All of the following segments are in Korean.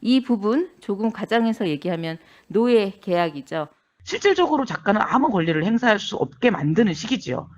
이 부분 조금 과장해서 얘기하면 노예 계약이죠. 실질적으로 작가는 아무 권리를 행사할 수 없게 만드는 시기지요.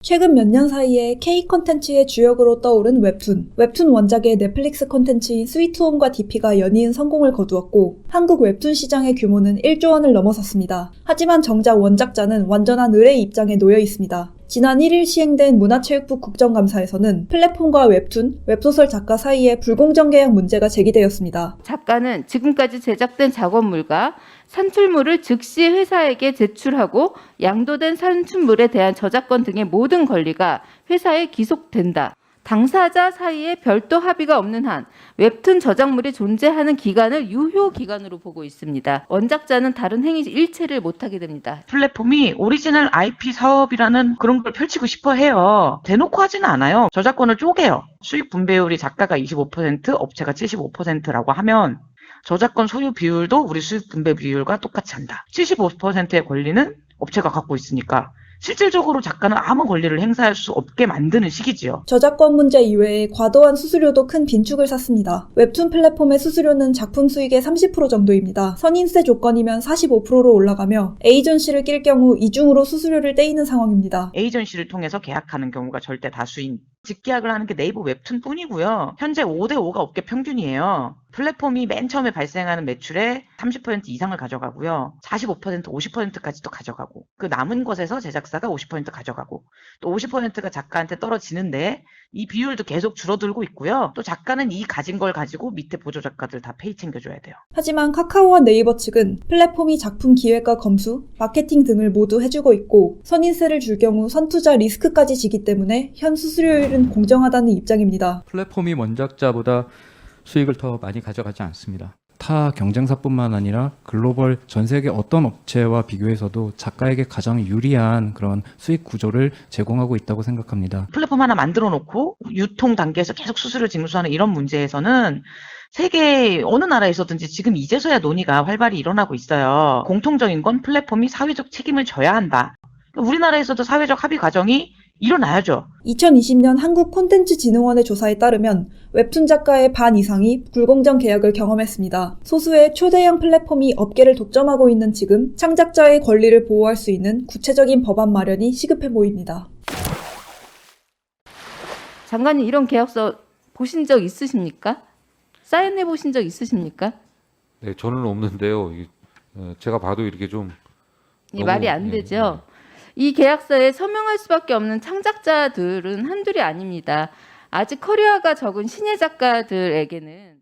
최근 몇 년 사이에 K 컨텐츠의 주역으로 떠오른 웹툰. 웹툰 원작의 넷플릭스 컨텐츠인 스위트홈과 DP가 연이은 성공을 거두었고 한국 웹툰 시장의 규모는 1조 원을 넘어섰습니다. 하지만 정작 원작자는 완전한 의뢰 입장에 놓여 있습니다. 지난 1일 시행된 문화체육부 국정감사에서는 플랫폼과 웹툰, 웹소설 작가 사이에 불공정 계약 문제가 제기되었습니다. 작가는 지금까지 제작된 작업물과 산출물을 즉시 회사에게 제출하고 양도된 산출물에 대한 저작권 등의 모든 권리가 회사에 기속된다. 당사자 사이에 별도 합의가 없는 한 웹툰 저작물이 존재하는 기간을 유효 기간으로 보고 있습니다. 원작자는 다른 행위 일체를 못하게 됩니다. 플랫폼이 오리지널 IP 사업이라는 그런 걸 펼치고 싶어 해요. 대놓고 하지는 않아요. 저작권을 쪼개요. 수익 분배율이 작가가 25%, 업체가 75%라고 하면 저작권 소유 비율도 우리 수익 분배 비율과 똑같이 한다. 75%의 권리는 업체가 갖고 있으니까 실질적으로 작가는 아무 권리를 행사할 수 없게 만드는 시기지요. 저작권 문제 이외에 과도한 수수료도 큰 빈축을 샀습니다. 웹툰 플랫폼의 수수료는 작품 수익의 30% 정도입니다. 선인세 조건이면 45%로 올라가며 에이전시를 낄 경우 이중으로 수수료를 떼이는 상황입니다. 에이전시를 통해서 계약하는 경우가 절대 다수인 직계약을 하는 게 네이버 웹툰 뿐이고요. 현재 5대5가 업계 평균이에요. 플랫폼이 맨 처음에 발생하는 매출의 30% 이상을 가져가고요. 45%, 50%까지도 가져가고 그 남은 것에서 제작사가 50% 가져가고 또 50%가 작가한테 떨어지는데 이 비율도 계속 줄어들고 있고요. 또 작가는 이 가진 걸 가지고 밑에 보조 작가들 다 페이 챙겨줘야 돼요. 하지만 카카오와 네이버 측은 플랫폼이 작품 기획과 검수, 마케팅 등을 모두 해주고 있고 선인세를 줄 경우 선투자 리스크까지 지기 때문에 현 수수료율은 공정하다는 입장입니다. 플랫폼이 원작자보다 수익을 더 많이 가져가지 않습니다. 타 경쟁사뿐만 아니라 글로벌 전 세계 어떤 업체와 비교해서도 작가에게 가장 유리한 그런 수익 구조를 제공하고 있다고 생각합니다. 플랫폼 하나 만들어 놓고 유통 단계에서 계속 수수료 징수하는 이런 문제에서는 세계 어느 나라에서든지 지금 이제서야 논의가 활발히 일어나고 있어요. 공통적인 건 플랫폼이 사회적 책임을 져야 한다. 우리나라에서도 사회적 합의 과정이 일어나야죠. 2020년 한국 콘텐츠 진흥원의 조사에 따르면 웹툰 작가의 반 이상이 불공정 계약을 경험했습니다. 소수의 초대형 플랫폼이 업계를 독점하고 있는 지금 창작자의 권리를 보호할 수 있는 구체적인 법안 마련이 시급해 보입니다. 장관님 이런 계약서 보신 적 있으십니까? 사인해 보신 적 있으십니까? 네, 저는 없는데요. 이, 어, 제가 봐도 이렇게 좀 이 너무, 말이 안 예, 되죠. 이 계약서에 서명할 수밖에 없는 창작자들은 한둘이 아닙니다. 아직 커리어가 적은 신예 작가들에게는